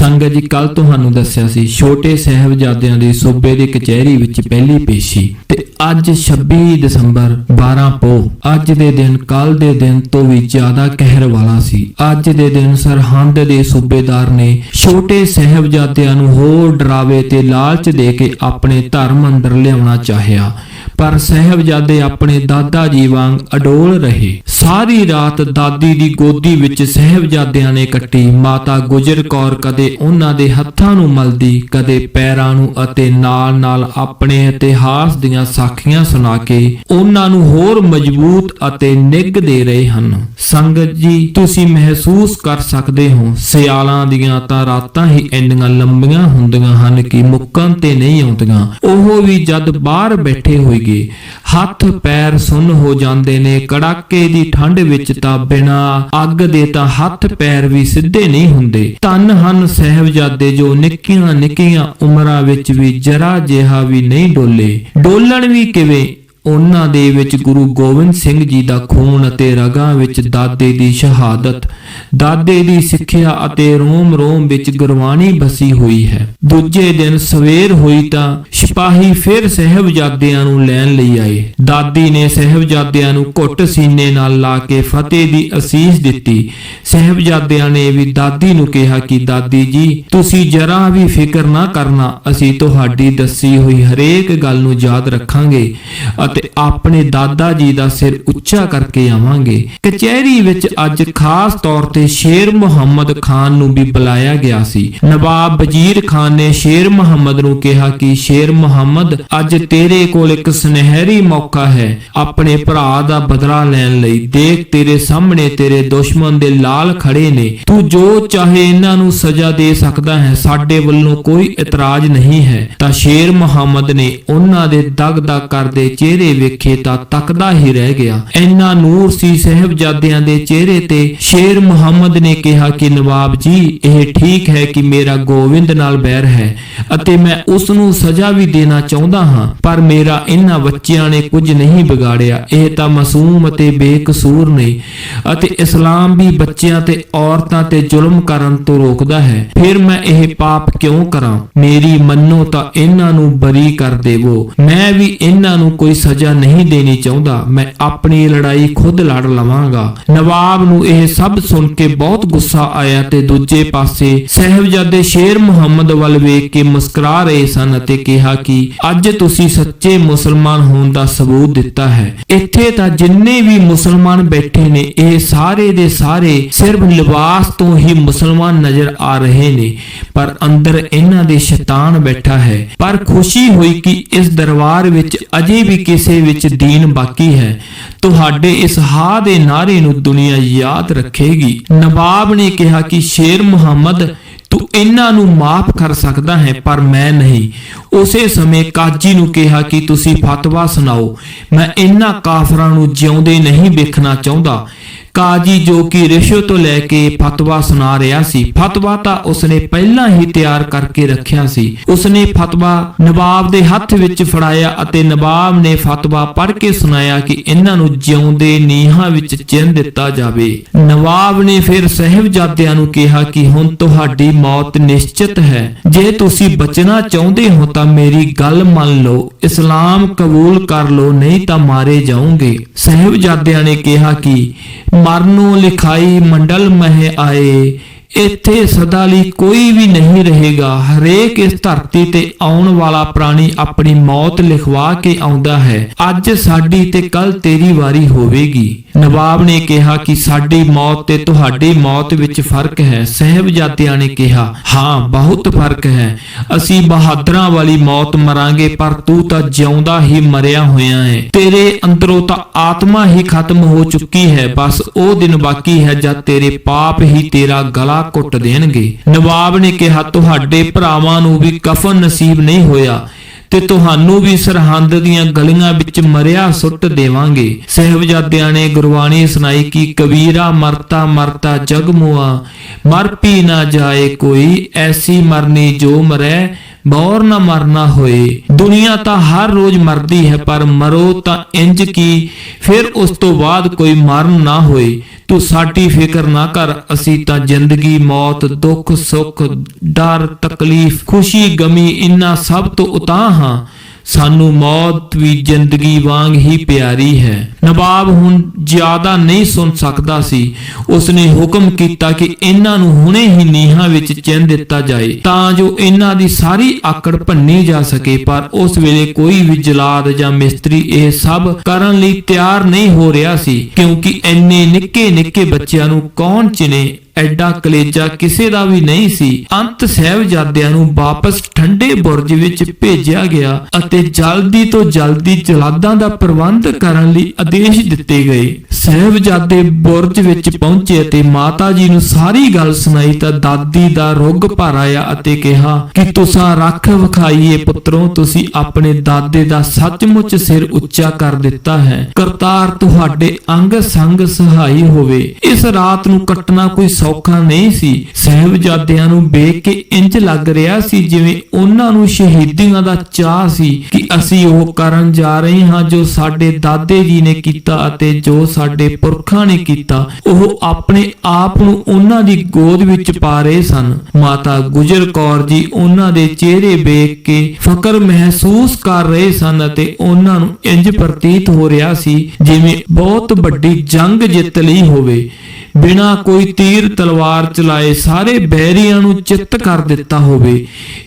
ਸੰਗਤ ਜੀ ਕੱਲ ਤੁਹਾਨੂੰ ਦੱਸਿਆ ਸੀ, ਛੋਟੇ ਸਹਿਬਜ਼ਾਦਿਆਂ ਦੀ ਸੂਬੇ ਦੀ ਕਚਹਿਰੀ ਵਿੱਚ ਪਹਿਲੀ ਪੇਸ਼ੀ ਤੇ ਅੱਜ 26 ਦਸੰਬਰ 12 ਪੋ ਅੱਜ ਦੇ ਦਿਨ ਕੱਲ ਦੇ ਦਿਨ ਤੋਂ ਵੀ ਜ਼ਿਆਦਾ ਕਹਿਰ ਵਾਲਾ ਸੀ। ਅੱਜ ਦੇ ਦਿਨ ਸਰਹੰਦ ਦੇ ਸੂਬੇਦਾਰ ਨੇ ਛੋਟੇ ਸਹਿਬਜ਼ਾਦਿਆਂ ਨੂੰ ਹੋਰ ਡਰਾਵੇ ਤੇ ਲਾਲਚ ਦੇ ਕੇ ਆਪਣੇ ਧਰਮ ਅੰਦਰ ਲਿਆਉਣਾ ਚਾਹਿਆ। ਪਰ ਸਹਿਬਜ਼ਾਦੇ ਆਪਣੇ ਦਾਦਾ ਜੀ ਵਾਂਗ ਅਡੋਲ ਰਹੇ। ਸਾਰੀ ਰਾਤ ਦਾਦੀ ਦੀ ਗੋਦੀ ਵਿੱਚ ਸਹਿਬਜ਼ਾਦਿਆਂ ਨੇ ਕੱਟੀ। ਮਾਤਾ ਗੁਜਰ ਕੌਰ ਕਦੇ ਉਹਨਾਂ ਦੇ ਹੱਥਾਂ ਨੂੰ ਮਲਦੀ, ਕਦੇ ਪੈਰਾਂ ਨੂੰ ਅਤੇ ਨਾਲ-ਨਾਲ ਆਪਣੇ ਇਤਿਹਾਸ ਦੀਆਂ ਸਾਖੀਆਂ ਸੁਣਾ ਕੇ ਉਹਨਾਂ ਨੂੰ ਹੋਰ ਮਜ਼ਬੂਤ ਅਤੇ ਨਿੱਘ ਦੇ ਰਹੇ ਹਨ। ਸੰਗਤ ਜੀ, ਤੁਸੀਂ ਮਹਿਸੂਸ ਕਰ ਸਕਦੇ ਹੋ, ਸਿਆਲਾਂ ਦੀਆਂ ਤਾਂ ਰਾਤਾਂ ਹੀ ਇੰਨੀਆਂ ਲੰਬੀਆਂ ਹੁੰਦੀਆਂ ਹਨ ਕਿ ਮੁੱਕਣ ਤੇ ਨਹੀਂ ਆਉਂਦੀਆਂ। ਉਹ ਵੀ ਜਦ ਬਾਹਰ ਬੈਠੇ ਹੋਈਏ ਹੱਥ ਪੈਰ ਸੁੰਨ ਹੋ ਜਾਂਦੇ ਨੇ, ਕੜਾਕੇ ਦੀ ਠੰਡ ਵਿੱਚ ਤਾਂ ਬਿਨਾ ਅੱਗ ਦੇ ਤਾਂ ਹੱਥ ਪੈਰ ਵੀ ਸਿੱਧੇ ਨਹੀਂ ਹੁੰਦੇ। ਤਨ ਹਨ ਸਹਿਬਜ਼ਾਦੇ ਜੋ ਨਿੱਕੀਆਂ ਨਿੱਕੀਆਂ ਉਮਰਾਂ ਵਿੱਚ ਵੀ ਜਰਾ ਜਿਹਾ ਵੀ ਨਹੀਂ ਡੋਲੇ। ਡੋਲਣ ਵੀ ਕਿਵੇਂ? ਉਹਨਾਂ ਦੇ ਵਿੱਚ ਗੁਰੂ ਗੋਬਿੰਦ ਸਿੰਘ ਜੀ ਦਾ ਖੂਨ ਅਤੇ ਰਗਾਂ ਵਿੱਚ ਦਾਦੇ ਦੀ ਸ਼ਹਾਦਤ, ਦਾਦੇ ਦੀ ਸਿੱਖਿਆ ਅਤੇ ਰੋਮ ਰੋਮ ਵਿੱਚ ਗੁਰਬਾਣੀ ਬਸੀ ਹੋਈ ਹੈ। ਦੂਜੇ ਦਿਨ ਸਵੇਰ ਹੋਈ ਤਾਂ ਸਿਪਾਹੀ ਫਿਰ ਸਹਿਬਜ਼ਾਦਿਆਂ ਨੂੰ ਲੈਣ ਲਈ ਆਏ। ਦਾਦੀ ਨੇ ਸਹਿਬਜ਼ਾਦਿਆਂ ਨੂੰ ਘੁੱਟ ਸੀਨੇ ਨਾਲ ਲਾ ਕੇ ਫਤਿਹ ਦੀ ਅਸੀਸ ਦਿੱਤੀ। ਸਹਿਬਜ਼ਾਦਿਆਂ ਨੇ ਵੀ ਦਾਦੀ ਨੂੰ ਕਿਹਾ ਕਿ, ਦਾਦੀ ਜੀ, ਤੁਸੀਂ ਜਰਾ ਵੀ ਫਿਕਰ ਨਾ ਕਰਨਾ, ਅਸੀਂ ਤੁਹਾਡੀ ਦੱਸੀ ਹੋਈ ਹਰੇਕ ਗੱਲ ਨੂੰ ਯਾਦ ਰੱਖਾਂਗੇ ਅਤੇ ਆਪਣੇ ਦਾਦਾ ਜੀ ਦਾ ਸਿਰ ਉੱਚਾ ਕਰਕੇ ਆਵਾਂਗੇ। ਕਚਹਿਰੀ ਵਿੱਚ ਅੱਜ ਖਾਸ ਤੌਰ ਤੇ ਸ਼ੇਰ ਮੁਹੰਮਦ ਖਾਨ ਨੂੰ ਵੀ ਬੁਲਾਇਆ ਗਿਆ ਸੀ। ਨਵਾਬ ਵਜ਼ੀਰ ਖਾਨ ਨੇ ਸ਼ੇਰ ਮੁਹੰਮਦ ਨੂੰ ਕਿਹਾ ਕਿ, ਸ਼ੇਰ ਮੁਹੰਮਦ, ਅੱਜ ਤੇਰੇ ਕੋਲ ਇੱਕ ਸੁਨਹਿਰੀ ਮੌਕਾ ਹੈ। ਆਪਣੇ ਭਰਾ ਦਾ ਬਦਲਾ ਲੈਣ ਲਈ ਦੇਖ ਤੇਰੇ ਸਾਹਮਣੇ ਤੇਰੇ ਦੁਸ਼ਮਣ ਦੇ ਲਾਲ ਖੜੇ ਨੇ। ਤੂੰ ਜੋ ਚਾਹੇ ਇਹਨਾਂ ਨੂੰ ਸਜ਼ਾ ਦੇ ਸਕਦਾ ਹੈ, ਸਾਡੇ ਵੱਲੋਂ ਕੋਈ ਇਤਰਾਜ਼ ਨਹੀਂ ਹੈ। ਤਾਂ ਸ਼ੇਰ ਮੁਹੰਮਦ ਨੇ ਉਹਨਾਂ ਦੇ ਦਗ-ਦਗ ਕਰਦੇ ਚਿਹਰੇ ਵੇਖੇ ਤਾਂ ਤੱਕਦਾ ਹੀ ਰਹਿ ਗਿਆ। ਇੰਨਾ ਨੂਰ ਸੀ ਸਹਿਬਜ਼ਾਦਿਆਂ ਦੇ ਚਿਹਰੇ ਤੇ, ਸ਼ੇਰ ਮੁਹੰਮਦ ਨੇ ਕਿਹਾ ਕਿ ਨਵਾਬ ਜੀ, ਇਹ ਠੀਕ ਹੈ ਕਿ ਮੇਰਾ ਗੋਵਿੰਦ ਨਾਲ ਬੈਰ ਹੈ ਅਤੇ ਮੈਂ ਉਸ ਨੂੰ ਸਜ਼ਾ ਵੀ ਦੇਣਾ ਚਾਹੁੰਦਾ ਹਾਂ, ਪਰ ਮੇਰਾ ਇਹਨਾਂ ਬੱਚਿਆਂ ਨੇ ਕੁਝ ਨਹੀਂ ਵਿਗਾੜਿਆ। ਇਹ ਤਾਂ ਮਾਸੂਮ ਅਤੇ ਬੇਕਸੂਰ ਨੇ ਅਤੇ ਇਸਲਾਮ ਵੀ ਬੱਚਿਆਂ ਤੇ ਔਰਤਾਂ ਤੇ ਜ਼ੁਲਮ ਕਰਨ ਤੋਂ ਰੋਕਦਾ ਹੈ। ਫਿਰ ਮੈਂ ਇਹ ਪਾਪ ਕਿਉਂ ਕਰਾਂ? ਮੇਰੀ ਮੰਨੋ ਤਾਂ ਇਹਨਾਂ ਨੂੰ ਬਰੀ ਕਰ ਦੇਵੋ। ਮੈਂ ਵੀ ਇਹਨਾਂ ਨੂੰ ਕੋਈ ਸਜ਼ਾ ਨਹੀਂ ਦੇਣੀ ਚਾਹੁੰਦਾ, ਮੈਂ ਆਪਣੀ ਲੜਾਈ ਖੁਦ ਲੜ ਲਵਾਂਗਾ। ਨਵਾਬ ਨੂੰ ਇਹ ਸਭ ਸੁਣ ਕੇ ਬਹੁਤ ਗੁੱਸਾ ਆਇਆ ਤੇ ਦੂਜੇ ਪਾਸੇ ਸਹਿਬਜ਼ਾਦੇ ਸ਼ੇਰ ਮੁਹੰਮਦ ਵੱਲ ਵੇਖ ਕੇ ਮੁਸਕਰਾ ਰਹੇ ਸਨ ਅਤੇ ਕਿਹਾ ਕਿ, ਅੱਜ ਤੁਸੀਂ ਸੱਚੇ ਮੁਸਲਮਾਨ ਹੋਣ ਦਾ ਸਬੂਤ ਦਿੱਤਾ ਹੈ। ਇੱਥੇ ਤਾਂ ਜਿੰਨੇ ਵੀ ਮੁਸਲਮਾਨ ਬੈਠੇ ਨੇ, ਇਹ ਸਾਰੇ ਦੇ ਸਾਰੇ ਸਿਰਫ ਲਿਬਾਸ ਤੋਂ ਹੀ ਮੁਸਲਮਾਨ ਨਜ਼ਰ ਆ ਰਹੇ ਨੇ। ਪਰ ਅੰਦਰ ਇਹਨਾਂ ਦੇ ਸ਼ੈਤਾਨ ਬੈਠਾ ਹੈ। ਪਰ ਖੁਸ਼ੀ ਹੋਈ ਕਿ ਇਸ ਦਰਬਾਰ ਵਿੱਚ ਅਜੇ ਵੀ ਕਿਸੇ ਵਿੱਚ ਦੀਨ ਬਾਕੀ ਹੈ, ਤੁਹਾਡੇ ਇਸ ਹਾ ਦੇ ਨਾਰੇ ਨੂੰ ਦੁਨੀਆ ਯਾਦ ਰੱਖੇਗੀ। ਨਵਾਬ ਨੇ ਕਿਹਾ ਕਿ, ਸ਼ੇਰ ਮੁਹੰਮਦ, ਤੂੰ ਇਹਨਾਂ ਨੂੰ ਮਾਫ ਕਰ ਸਕਦਾ ਹੈ, ਪਰ ਮੈਂ ਨਹੀਂ। ਉਸੇ ਸਮੇਂ ਕਾਜੀ ਨੂੰ ਕਿਹਾ ਕਿ, ਤੁਸੀਂ ਫਤਵਾ ਸੁਣਾਓ। ਮੈਂ ਇਹਨਾਂ ਕਾਫਰਾਂ ਨੂੰ ਜਿਉਂਦੇ ਨਹੀਂ ਵੇਖਣਾ ਚਾਹੁੰਦਾ। ਕਾਜੀ ਜੋ ਕਿ ਰਿਸ਼ਵਤ ਤੋਂ ਲੈ ਕੇ ਫਤਵਾ ਸੁਣਾ ਰਿਹਾ ਸੀ। ਫਤਵਾ ਤਾਂ ਉਸਨੇ ਪਹਿਲਾਂ ਹੀ ਤਿਆਰ ਕਰਕੇ ਰੱਖਿਆ ਸੀ। ਉਸਨੇ ਫਤਵਾ ਨਵਾਬ ਦੇ ਹੱਥ ਵਿੱਚ ਫੜਾਇਆ ਅਤੇ ਨਵਾਬ ਨੇ ਫਤਵਾ ਪੜ੍ਹ ਕੇ ਸੁਣਾਇਆ ਕਿ ਇਹਨਾਂ ਨੂੰ ਜਿਉਂਦੇ ਨੀਹਾਂ ਵਿੱਚ ਚਿਣ ਦਿੱਤਾ ਜਾਵੇ। ਨਵਾਬ ਨੇ ਫਿਰ ਸਹਿਬਜ਼ਾਦਿਆਂ ਨੂੰ ਕਿਹਾ ਕਿ ਹੁਣ ਤੁਹਾਡੀ ਮੌਤ ਨਿਸ਼ਚਿਤ ਹੈ। ਜੇ ਤੁਸੀਂ ਬਚਣਾ ਚਾਹੁੰਦੇ ਹੋ ਤਾਂ ਮੇਰੀ ਗੱਲ ਮੰਨ ਲਓ। ਇਸਲਾਮ ਕਬੂਲ ਕਰ ਲਓ, ਨਹੀਂ ਤਾਂ ਮਾਰੇ ਜਾਓਗੇ। ਸਹਿਬਜ਼ਾਦਿਆਂ ਨੇ ਕਿਹਾ ਕਿ ਮਰਨੋਂ ਲਿਖਾਈ ਮੰਡਲ ਮਹਿ ਆਏ। ਇੱਥੇ ਸਦਾ ਲਈ ਕੋਈ ਵੀ ਨਹੀਂ ਰਹੇਗਾ। ਹਰੇਕ ਇਸ ਧਰਤੀ ਤੇ ਆਉਣ ਵਾਲਾ ਪ੍ਰਾਣੀ ਆਪਣੀ ਮੌਤ ਲਿਖਵਾ ਕੇ ਆਉਂਦਾ ਹੈ। ਅੱਜ ਸਾਡੀ ਤੇ ਕੱਲ ਤੇਰੀ ਵਾਰੀ ਹੋਵੇਗੀ। ਨਵਾਬ ਨੇ ਕਿਹਾ ਕਿ ਸਾਡੀ ਮੌਤ ਤੇ ਤੁਹਾਡੀ ਮੌਤ ਵਿੱਚ ਫ਼ਰਕ ਹੈ। ਸਹਿਬਜ਼ਾਦਿਆਂ ਨੇ ਕਿਹਾ, ਹਾਂ, ਬਹੁਤ ਫ਼ਰਕ ਹੈ। ਅਸੀਂ ਬਹਾਦਰਾਂ ਵਾਲੀ ਮੌਤ ਮਰਾਂਗੇ, ਪਰ ਤੂੰ ਤਾਂ ਜਿਉਂਦਾ ਹੀ ਮਰਿਆ ਹੋਇਆ ਹੈ ਤੇਰੇ ਅੰਦਰੋਂ ਤਾਂ ਆਤਮਾ ਹੀ ਖਤਮ ਹੋ ਚੁੱਕੀ ਹੈ। ਬਸ ਉਹ ਦਿਨ ਬਾਕੀ ਹੈ ਜਦ ਤੇਰੇ ਪਾਪ ਹੀ ਤੇਰਾ ਗਲਾ ਘੁੱਟ ਦੇਣਗੇ। ਨਵਾਬ ਨੇ ਕਿਹਾ, ਤੁਹਾਡੇ ਭਰਾਵਾਂ ਨੂੰ ਵੀ ਕਫਨ ਨਸੀਬ ਨਹੀਂ ਹੋਇਆ ਤੇ ਤੁਹਾਨੂੰ ਵੀ ਸਰਹੰਦ ਦੀਆਂ ਗਲੀਆਂ ਵਿੱਚ ਮਰਿਆ ਸੁੱਟ ਦੇਵਾਂਗੇ। ਸਹਿਬਜ਼ਾਦਿਆਂ ਨੇ ਗੁਰਬਾਣੀ ਸੁਣਾਈ ਕਿ ਕਬੀਰਾ ਮਰਤਾ ਮਰਤਾ ਜਗ ਮੁਆ ਮਰ ਪੀ ਨਾ ਜਾਏ ਕੋਈ, ਐਸੀ ਮਰਨੀ ਜੋ ਮਰੈ ਬੌਰ ਨਾ ਮਰਨਾ ਹੋਏ। ਦੁਨੀਆ ਤਾਂ ਹਰ ਰੋਜ਼ ਮਰਦੀ ਹੈ, ਪਰ ਮਰੋ ਤਾਂ ਇੰਜ ਕੀ? ਫਿਰ ਉਸ ਤੋਂ ਬਾਅਦ ਕੋਈ ਮਰਨ ਨਾ ਹੋਏ। ਤੂੰ ਸਾਡੀ ਫਿਕਰ ਨਾ ਕਰ, ਅਸੀਂ ਤਾਂ ਜ਼ਿੰਦਗੀ, ਮੌਤ, ਦੁੱਖ, ਸੁੱਖ, ਡਰ, ਤਕਲੀਫ, ਖੁਸ਼ੀ, ਗਮੀ ਇਨ੍ਹਾਂ ਸਭ ਤੋਂ ਉਤਾਂ ਹਾਂ। ਸਾਨੂੰ ਮੌਤ ਵੀ ਜ਼ਿੰਦਗੀ ਵਾਂਗ ਹੀ ਪਿਆਰੀ ਹੈ। ਨਵਾਬ ਹੁਣ ਜ਼ਿਆਦਾ ਨਹੀਂ ਸੁਣ ਸਕਦਾ ਸੀ। ਉਸਨੇ ਹੁਕਮ ਕੀਤਾ ਕਿ ਇਹਨਾਂ ਨੂੰ ਹੁਣੇ ਹੀ ਨੀਹਾਂ ਵਿੱਚ ਚਿਣ ਦਿੱਤਾ ਜਾਏ, ਤਾਂ ਜੋ ਇਹਨਾਂ ਦੀ ਸਾਰੀ ਆਕੜ ਭੰਨੀ ਜਾ ਸਕੇ। ਪਰ ਉਸ ਵੇਲੇ ਕੋਈ ਵੀ ਜਲਾਦ ਜਾਂ ਮਿਸਤਰੀ ਇਹ ਸਭ ਕਰਨ ਲਈ ਤਿਆਰ ਨਹੀਂ ਹੋ ਰਿਹਾ ਸੀ, ਕਿਉਂਕਿ ਇੰਨੇ ਨਿੱਕੇ ਨਿੱਕੇ ਬੱਚਿਆਂ ਨੂੰ ਕੌਣ ਚਿਨੇ ਐਡਾ ਕਲੇਜਾ ਕਿਸੇ ਦਾ ਵੀ ਨਹੀਂ ਸੀ। ਅੰਤ ਸਹਿਬਜ਼ਾਦਿਆਂ ਨੂੰ ਵਾਪਸ ਠੰਡੇ ਬੁਰਜ ਵਿੱਚ ਭੇਜਿਆ ਗਿਆ ਅਤੇ ਜਲਦੀ ਤੋਂ ਜਲਦੀ ਜਲਾਦਾਂ ਦਾ ਪ੍ਰਬੰਧ ਕਰਨ ਲਈ ਆਦੇਸ਼ ਦਿੱਤੇ ਗਏ। ਸਹਿਬਜ਼ਾਦੇ ਬੁਰਜ ਵਿੱਚ ਪਹੁੰਚੇ ਅਤੇ ਮਾਤਾ ਜੀ ਨੂੰ ਸਾਰੀ ਗੱਲ ਸੁਣਾਈ ਤਾਂ ਦਾਦੀ ਦਾ ਰੁੱਗ ਭਰ ਆਇਆ ਅਤੇ ਕਿਹਾ ਕਿ ਤੁਸੀਂ ਰੱਖ ਵਿਖਾਈਏ ਪੁੱਤਰੋ, ਤੁਸੀਂ ਆਪਣੇ ਦਾਦੇ ਦਾ ਸੱਚਮੁੱਚ ਸਿਰ ਉੱਚਾ ਕਰ ਦਿੱਤਾ ਹੈ। ਕਰਤਾਰ ਤੁਹਾਡੇ ਅੰਗ ਸੰਗ ਸਹਾਈ ਹੋਵੇ। ਇਸ ਰਾਤ ਨੂੰ ਕੱਟਣਾ ਕੋਈ ਸੌਖਾ ਨਹੀਂ ਸੀ। ਸਹਿਬਜ਼ਾਦਿਆਂ ਨੂੰ ਵੇਖ ਕੇ ਇੰਜ ਲੱਗ ਰਿਹਾ ਸੀ ਜਿਵੇਂ ਉਹਨਾਂ ਨੂੰ ਸ਼ਹੀਦੀਆਂ ਦਾ ਚਾਹ ਸੀ ਕਿ ਅਸੀਂ ਉਹ ਕਰਨ ਜਾ ਰਹੇ ਹਾਂ ਜੋ ਸਾਡੇ ਦਾਦੇ ਜੀ ਨੇ ਕੀਤਾ ਅਤੇ ਜੋ ਸਾਡੇ ਪੁਰਖਾਂ ਨੇ ਕੀਤਾ, ਉਹ ਆਪਣੇ ਆਪ ਨੂੰ ਉਹਨਾਂ ਦੀ ਗੋਦ ਵਿੱਚ ਪਾ ਰਹੇ ਸਨ। ਮਾਤਾ ਗੁਜਰ ਕੌਰ ਜੀ ਉਹਨਾਂ ਦੇ ਚਿਹਰੇ ਵੇਖ ਕੇ ਫਕਰ ਮਹਿਸੂਸ ਕਰ ਰਹੇ ਸਨ ਅਤੇ ਉਹਨਾਂ ਨੂੰ ਇੰਜ ਪ੍ਰਤੀਤ ਹੋ ਰਿਹਾ ਸੀ ਜਿਵੇਂ ਬਹੁਤ ਵੱਡੀ ਜੰਗ ਜਿੱਤ ਲਈ ਹੋਵੇ। ਬਿਨਾ ਕੋਈ ਤੀਰ ਤਲਵਾਰ ਚਲਾਏ ਸਾਰੇ ਬੈਰੀਆਂ ਨੂੰ ਚਿੱਤ ਕਰ ਦਿੱਤਾ ਹੋਵੇ।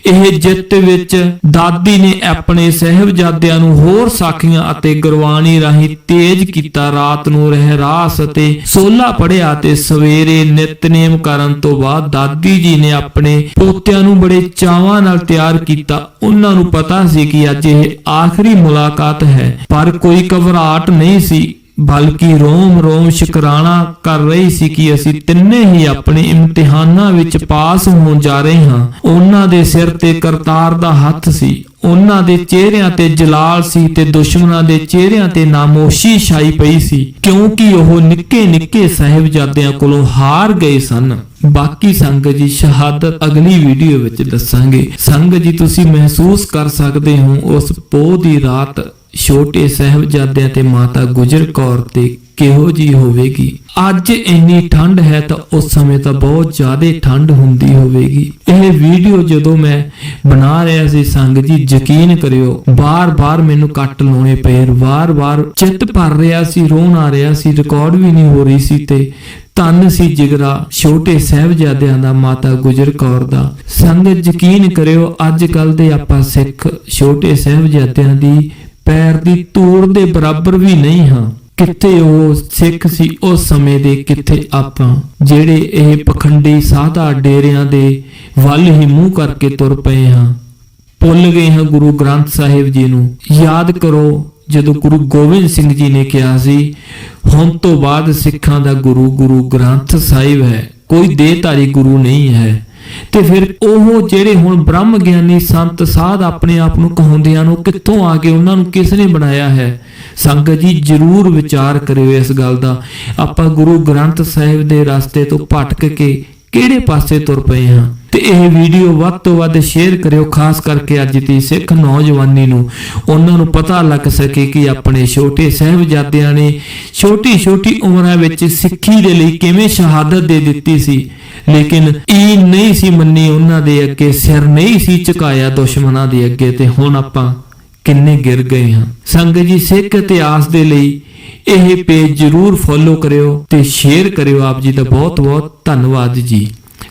ਇਹ ਜਿੱਤ ਵਿੱਚ ਦਾਦੀ ਨੇ ਆਪਣੇ ਸਹਿਬਜ਼ਾਦਿਆਂ ਨੂੰ ਹੋਰ ਸਾਖੀਆਂ ਅਤੇ ਗੁਰਬਾਣੀ ਰਾਹੀਂ ਤੇਜ਼ ਕੀਤਾ, ਰਾਤ ਨੂੰ ਰਹਿਰਾਸ ਅਤੇ ਸੋਲਾ ਪੜਿਆ ਤੇ ਸਵੇਰੇ ਨਿਤਨੇਮ ਕਰਨ ਤੋਂ ਬਾਅਦ ਦਾਦੀ ਜੀ ਨੇ ਆਪਣੇ ਪੋਤਿਆਂ ਨੂੰ ਬੜੇ ਚਾਵਾਂ ਨਾਲ ਤਿਆਰ ਕੀਤਾ। ਉਹਨਾਂ ਨੂੰ ਪਤਾ ਸੀ ਕਿ ਅੱਜ ਇਹ ਆਖਰੀ ਮੁਲਾਕਾਤ ਹੈ, ਪਰ ਕੋਈ ਘਬਰਾਹਟ ਨਹੀਂ ਸੀ। ਬਲਕਿ ਰੋਮ ਰੋਮ ਸ਼ੁਕਰਾਨਾ ਕਰ ਰਹੀ ਸੀ ਕਿ ਅਸੀਂ ਤਿੰਨੇ ਹੀ ਆਪਣੇ ਇਮਤਿਹਾਨਾਂ ਵਿੱਚ ਪਾਸ ਹੋਣ ਜਾ ਰਹੇ ਹਾਂ। ਉਹਨਾਂ ਦੇ ਸਿਰ ਤੇ ਕਰਤਾਰ ਦਾ ਹੱਥ ਸੀ। ਉਹਨਾਂ ਦੇ ਚਿਹਰਿਆਂ ਤੇ ਜਲਾਲ ਸੀ ਤੇ ਦੁਸ਼ਮਣਾਂ ਦੇ ਚਿਹਰਿਆਂ ਤੇ ਨਾਮੋਸ਼ੀ ਛਾਈ ਪਈ ਸੀ, ਕਿਉਂਕਿ ਉਹ ਨਿੱਕੇ ਨਿੱਕੇ ਸਾਹਿਬਜ਼ਾਦਿਆਂ ਕੋਲੋਂ ਹਾਰ ਗਏ ਸਨ। ਬਾਕੀ ਸੰਗਤ ਜੀ, ਸ਼ਹਾਦਤ ਅਗਲੀ ਵੀਡੀਓ ਵਿੱਚ ਦੱਸਾਂਗੇ। ਸੰਗਤ ਜੀ, ਤੁਸੀਂ ਮਹਿਸੂਸ ਕਰ ਸਕਦੇ ਹੋ ਉਸ ਪੋਹ ਦੀ ਰਾਤ ਛੋਟੇ ਸਹਿਬਜ਼ਾਦਿਆਂ ਤੇ ਮਾਤਾ ਗੁਜਰ ਕੌਰ ਤੇ ਕਿਹੋ ਜੀ ਹੋਵੇਗੀ? ਅੱਜ ਇੰਨੀ ਠੰਡ ਹੈ ਤਾਂ ਉਸ ਸਮੇਂ ਤਾਂ ਬਹੁਤ ਜ਼ਿਆਦਾ ਠੰਡ ਹੁੰਦੀ ਹੋਵੇਗੀ। ਇਹ ਵੀਡੀਓ ਜਦੋਂ ਮੈਂ ਬਣਾ ਰਿਹਾ ਸੀ ਸੰਗ ਜੀ, ਯਕੀਨ ਕਰਿਓ, ਬਾਰ-ਬਾਰ ਮੈਨੂੰ ਕੱਟ ਲਾਉਣੇ ਪਏ। ਵਾਰ-ਵਾਰ ਚਿੱਤ ਭਰ ਰਿਹਾ ਸੀ, ਰੋਣ ਆ ਰਿਹਾ ਸੀ ਰਿਕਾਰਡ ਵੀ ਨਹੀਂ ਹੋ ਰਹੀ ਸੀ ਤੇ ਤਨ ਸੀ ਜਿਗਰਾ ਛੋਟੇ ਸਹਿਬਜ਼ਾਦਿਆਂ ਦਾ, ਮਾਤਾ ਗੁਜਰ ਕੌਰ ਦਾ। ਸੰਗਤ ਯਕੀਨ ਕਰਿਓ ਅੱਜ ਕੱਲ ਦੇ ਆਪਾਂ ਸਿੱਖ ਛੋਟੇ ਸਹਿਬਜ਼ਾਦਿਆਂ ਦੀ ਪੈਰ ਦੀ ਧੂੜ ਦੇ ਬਰਾਬਰ ਵੀ ਨਹੀਂ ਹਾਂ। ਕਿੱਥੇ ਉਹ ਸਿੱਖ ਸੀ, ਉਸ ਸਮੇਂ ਦੇ ਕਿੱਥੇ ਆਪਾਂ। ਜਿਹੜੇ ਇਹ ਪਖੰਡੀ ਸਾਧਾ ਡੇਰਿਆਂ ਦੇ ਵੱਲ ਹੀ ਮੂੰਹ ਕਰਕੇ ਤੁਰ ਪਏ ਹਾਂ। ਭੁੱਲ ਗਏ ਹਾਂ ਗੁਰੂ ਗ੍ਰੰਥ ਸਾਹਿਬ ਜੀ ਨੂੰ। ਯਾਦ ਕਰੋ, ਜਦੋਂ ਗੁਰੂ ਗੋਬਿੰਦ ਸਿੰਘ ਜੀ ਨੇ ਕਿਹਾ ਸੀ, ਹੁਣ ਤੋਂ ਬਾਅਦ ਸਿੱਖਾਂ ਦਾ ਗੁਰੂ ਗੁਰੂ ਗ੍ਰੰਥ ਸਾਹਿਬ ਹੈ। ਕੋਈ ਦੇਹਧਾਰੀ ਗੁਰੂ ਨਹੀਂ ਹੈ। ਤੇ ਫਿਰ ਉਹ ਜਿਹੜੇ ਹੁਣ ਬ੍ਰਹਮ ਗਿਆਨੀ ਸੰਤ ਸਾਧ ਆਪਣੇ ਆਪ ਨੂੰ ਕਹਾਉਂਦੇ ਹਨ ਉਹ ਕਿੱਥੋਂ ਆ ਕੇ ਉਹਨਾਂ ਨੂੰ ਕਿਸ ਨੇ ਬਣਾਇਆ ਹੈ? ਸੰਗਤ ਜੀ ਜਰੂਰ ਵਿਚਾਰ ਕਰਿਓ ਇਸ ਗੱਲ ਦਾ। ਆਪਾਂ ਗੁਰੂ ਗ੍ਰੰਥ ਸਾਹਿਬ ਦੇ ਰਸਤੇ ਤੋਂ ਭਟਕ ਕੇ ਕਿਹੜੇ ਪਾਸੇ ਤੁਰ ਪਏ ਹਾਂ? ਤੇ ਇਹ ਵੀਡੀਓ ਵੱਧ ਤੋਂ ਵੱਧ ਸ਼ੇਅਰ ਕਰਿਓ, ਖਾਸ ਕਰਕੇ ਅੱਜ ਦੀ ਸਿੱਖ ਨੌਜਵਾਨੀ ਨੂੰ। ਉਹਨਾਂ ਨੂੰ ਪਤਾ ਲੱਗ ਸਕੇ ਕਿ ਆਪਣੇ ਛੋਟੇ ਸਹਿਬਜ਼ਾਦਿਆਂ ਨੇ ਛੋਟੀ ਛੋਟੀ ਉਮਰਾਂ ਵਿੱਚ ਸਿੱਖੀ ਦੇ ਲਈ ਕਿਵੇਂ ਸ਼ਹਾਦਤ ਦੇ ਦਿੱਤੀ ਸੀ। ਲੇਕਿਨ ਇਹ ਨਹੀਂ ਸੀ ਮੰਨੀ ਉਹਨਾਂ ਦੇ ਅੱਗੇ ਸਿਰ ਨਹੀਂ ਸੀ ਝੁਕਾਇਆ ਦੁਸ਼ਮਣਾਂ ਦੇ ਅੱਗੇ ਤੇ ਹੁਣ ਆਪਾਂ ਕਿੰਨੇ ਗਿਰ ਗਏ ਹਾਂ। ਸੰਗਤ ਜੀ, ਸਿੱਖ ਇਤਿਹਾਸ ਦੇ ਲਈ ਇਹ ਪੇਜ ਜਰੂਰ ਫੋਲੋ ਕਰਿਓ ਤੇ ਸ਼ੇਅਰ ਕਰਿਓ। ਆਪ ਜੀ ਦਾ ਬਹੁਤ ਬਹੁਤ ਧੰਨਵਾਦ ਜੀ।